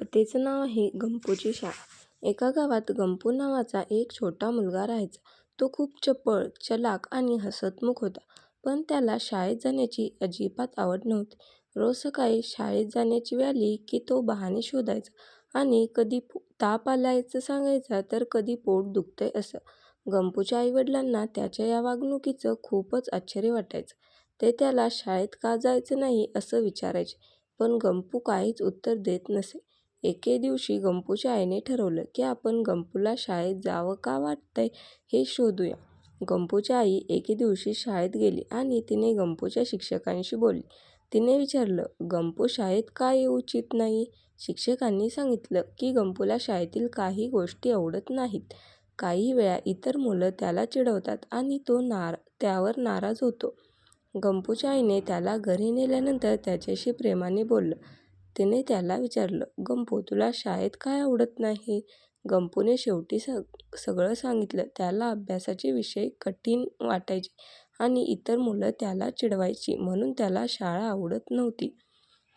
कथेचं नाव आहे गंपूची शाळा. एका गावात गंपू नावाचा एक छोटा मुलगा राहायचा. तो खूप चपळ, चलाक आणि हसतमुख होता. पण त्याला शाळेत जाण्याची अजिबात आवड नव्हती. रोज सकाळी शाळेत जाण्याची वेळ आली की तो बहाणे शोधायचा आणि कधी ताप आलायचं सांगायचा तर कधी पोट दुखतंय असं. गंपूच्या आईवडिलांना त्याच्या या वागणुकीचं खूपच आश्चर्य वाटायचं. ते त्याला शाळेत का जायचं नाही असं विचारायचे, पण गंपू काहीच उत्तर देत नसे. एके दिवशी गंपूच्या आईने ठरवलं की आपण गंपूला शाळेत जावं का वाटतंय हे शोधूया. गंपूची आई एके दिवशी शाळेत गेली आणि तिने गंपूच्या शिक्षकांशी बोलली. तिने विचारलं, गंपू शाळेत का येऊ इच्छित नाही? शिक्षकांनी सांगितलं की गंपूला शाळेतील काही गोष्टी आवडत नाहीत. काही वेळा इतर मुलं त्याला चिडवतात आणि तो त्यावर नाराज होतो. गंपूच्या आईने त्याला घरी नेल्यानंतर त्याच्याशी प्रेमाने बोललं. तिने त्याला विचारलं, गंपू तुला शाळेत काय आवडत नाही? गंपूने शेवटी सगळं सांगितलं. त्याला अभ्यासाचे विषय कठीण वाटायचे आणि इतर मुलं त्याला चिडवायची म्हणून त्याला शाळा आवडत नव्हती.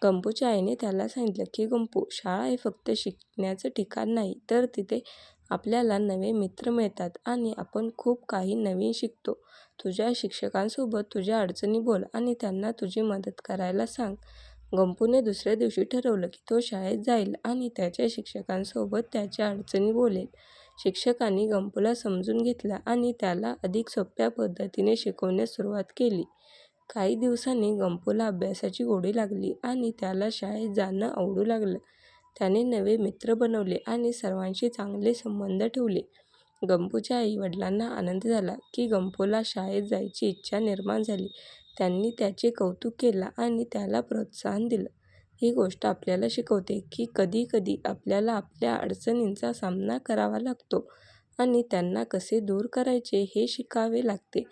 गंपूच्या आईने त्याला सांगितलं की गंपू, शाळा हे फक्त शिकण्याचं ठिकाण नाही, तर तिथे आपल्याला नवे मित्र मिळतात आणि आपण खूप काही नवीन शिकतो. तुझ्या शिक्षकांसोबत तुझ्या अडचणी बोल आणि त्यांना तुझी मदत करायला सांग. गंपूने दुसऱ्या दिवशी ठरवलं की तो शाळेत जाईल आणि त्याच्या शिक्षकांसोबत त्याच्या अडचणी बोलेल. शिक्षकांनी गंपूला समजून घेतला आणि त्याला अधिक सोप्या पद्धतीने शिकवण्यास सुरुवात केली. काही दिवसांनी गंपूला अभ्यासाची गोडी लागली आणि त्याला शाळेत जाणं आवडू लागलं. त्याने नवे मित्र बनवले आणि सर्वांशी चांगले संबंध ठेवले. गंपूच्या आई-वडिलांना आनंद झाला की गंपूला शाळेत जायची इच्छा निर्माण झाली. त्यांनी त्याचे कौतुक केलं आणि त्याला प्रोत्साहन दिलं. ही गोष्ट आपल्याला शिकवते की कधी कधी आपल्याला आपल्या अडचणींचा सामना करावा लागतो आणि त्यांना कसे दूर करायचे हे शिकावे लागते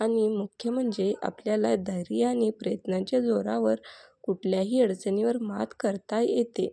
आणि मुख्य म्हणजे आपल्याला धैर्य आणि प्रयत्नांच्या जोरावर कुठल्याही अडचणीवर मात करता येते.